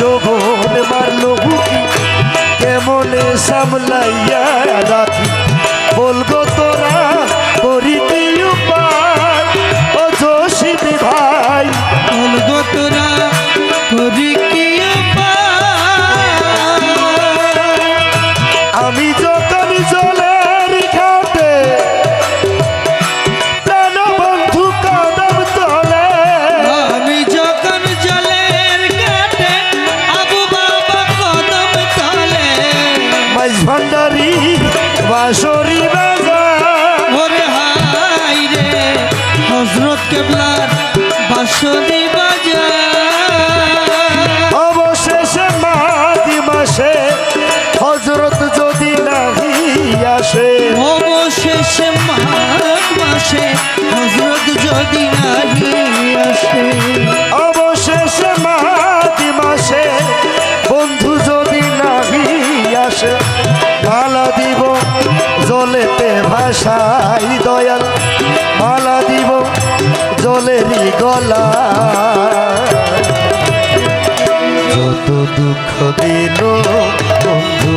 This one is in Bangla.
যোগন মারলো হুকি কেমনে সামলাইয়া রাখি? বলব ভান্ডারি বাঁশরি বাজার হাই রে হজরত কেবলার বাসনি বাজার অবশেষে মাঘ মাসে হজরত যদি নাহি আসে। অবশেষে মাঘ মাসে হজরত যদি নাহি আসে। অবশেষে মাঘ মাসে বন্ধু যদি নাহি আসে। জলেতে ভাষাই দয়াল মালা দিব জলেরই গলা। যত দুঃখ দিল বন্ধু